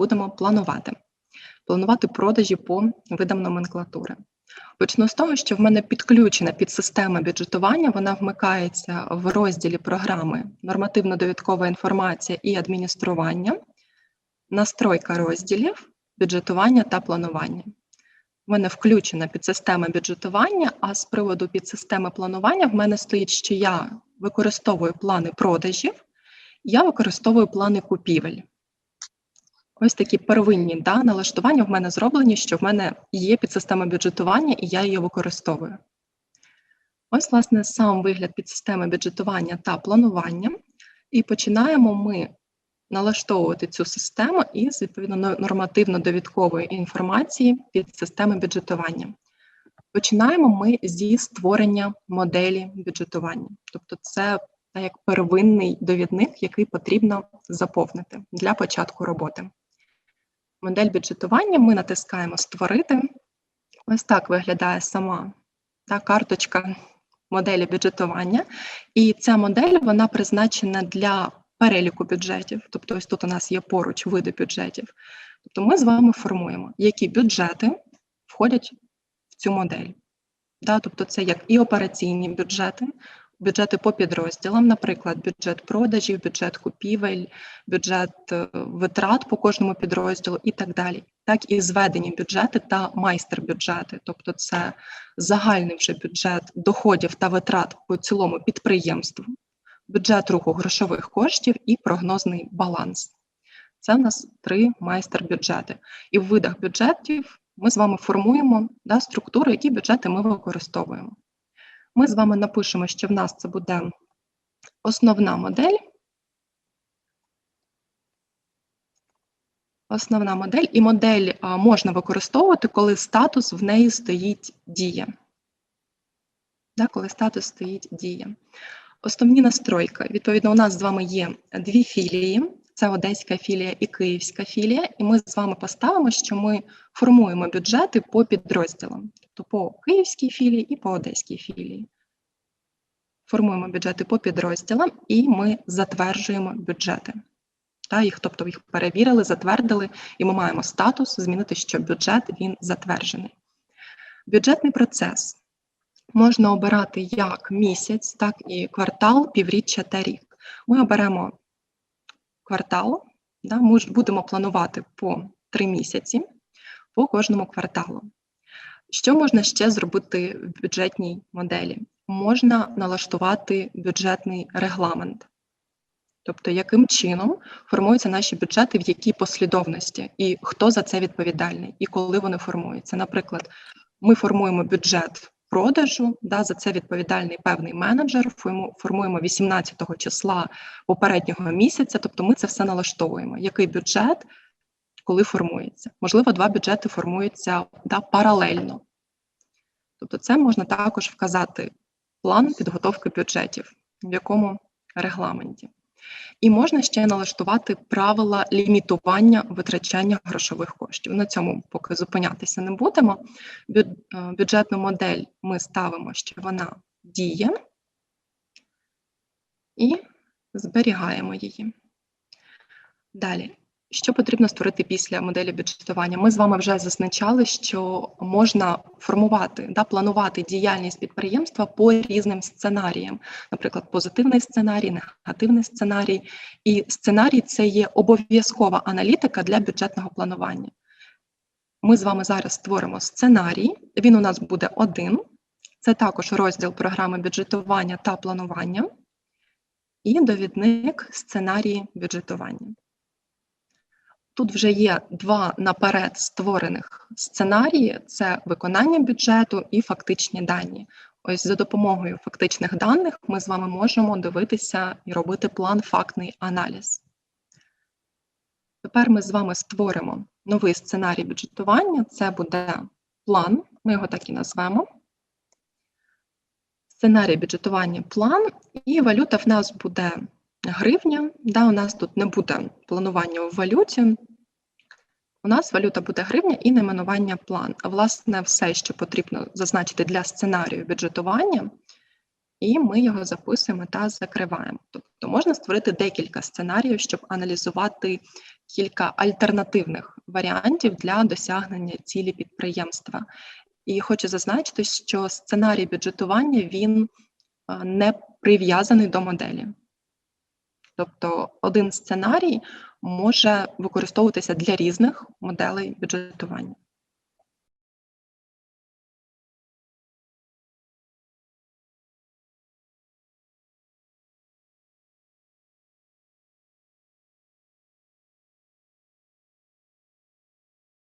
будемо планувати. Планувати продажі по видам номенклатури. Почну з того, що в мене підключена підсистема бюджетування, вона вмикається в розділі програми Нормативно-довідкова інформація і адміністрування, настройка розділів, бюджетування та планування. В мене включена підсистема бюджетування, а з приводу підсистеми планування в мене стоїть, що я використовую плани продажів, я використовую плани купівель. Ось такі первинні да, налаштування в мене зроблені, що в мене є підсистема бюджетування, і я її використовую. Ось, власне, сам вигляд підсистеми бюджетування та планування. І починаємо ми налаштовувати цю систему із відповідно нормативно-довідкової інформації під системи бюджетування. Починаємо ми зі створення моделі бюджетування. Тобто, це як первинний довідник, який потрібно заповнити для початку роботи. Модель бюджетування ми натискаємо Створити. Ось так виглядає сама та карточка моделі бюджетування. І ця модель вона призначена для переліку бюджетів. Тобто, ось тут у нас є поруч види бюджетів. Тобто, ми з вами формуємо, які бюджети входять в цю модель. Да, Тобто, це як і операційні бюджети, бюджети по підрозділам, наприклад, бюджет продажів, бюджет купівель, бюджет е, витрат по кожному підрозділу і так далі. Так і зведені бюджети та майстер-бюджети, тобто це загальний вже бюджет доходів та витрат по цілому підприємству, бюджет руху грошових коштів і прогнозний баланс. Це в нас три майстер-бюджети. І в видах бюджетів ми з вами формуємо да, структури, які бюджети ми використовуємо. Ми з вами напишемо, що в нас це буде основна модель. Основна модель, і модель можна використовувати, коли статус в неї стоїть дія. Коли статус стоїть дія. Основні настройки. Відповідно, у нас з вами є дві філії: це Одеська філія і Київська філія. І ми з вами поставимо, що ми формуємо бюджети по підрозділам, тобто по Київській філії і по Одеській філії. Формуємо бюджети по підрозділам і ми затверджуємо бюджети. Та, їх, Тобто їх перевірили, затвердили, і ми маємо статус змінити, що бюджет він затверджений. Бюджетний процес можна обирати як місяць, так і квартал, півріччя та рік. Ми оберемо квартал, да, ми будемо планувати по три місяці по кожному кварталу. Що можна ще зробити в бюджетній моделі? Можна налаштувати бюджетний регламент, тобто яким чином формуються наші бюджети, в якій послідовності, і хто за це відповідальний, і коли вони формуються. Наприклад, ми формуємо бюджет продажу, да, за це відповідальний певний менеджер, формуємо 18-го числа попереднього місяця, тобто ми це все налаштовуємо. Який бюджет, коли формується? Можливо, два бюджети формуються да, паралельно. Тобто, це можна також вказати план підготовки бюджетів, в якому регламенті. І можна ще налаштувати правила лімітування витрачання грошових коштів. На цьому поки зупинятися не будемо. Е, бюджетну модель ми ставимо, що вона діє, і зберігаємо її. Далі. Що потрібно створити після моделі бюджетування? Ми з вами вже зазначали, що можна формувати да, планувати діяльність підприємства по різним сценаріям, наприклад, позитивний сценарій, негативний сценарій. І сценарій це є обов'язкова аналітика для бюджетного планування. Ми з вами зараз створимо сценарій, він у нас буде один. Це також розділ програми бюджетування та планування, і довідник сценарії бюджетування. Тут вже є два наперед створених сценарії: це виконання бюджету і фактичні дані. Ось за допомогою фактичних даних ми з вами можемо дивитися і робити план фактний аналіз. Тепер ми з вами створимо новий сценарій бюджетування. Це буде план, ми його так і назвемо. Сценарій бюджетування план, і валюта в нас буде гривня. Да, У нас тут не буде планування в валюті. У нас валюта буде гривня і найменування план. Власне, все, що потрібно зазначити для сценарію бюджетування, і ми його записуємо та закриваємо. Тобто можна створити декілька сценаріїв, щоб аналізувати кілька альтернативних варіантів для досягнення цілі підприємства. І хочу зазначити, що сценарій бюджетування він е, не прив'язаний до моделі. Тобто один сценарій може використовуватися для різних моделей бюджетування.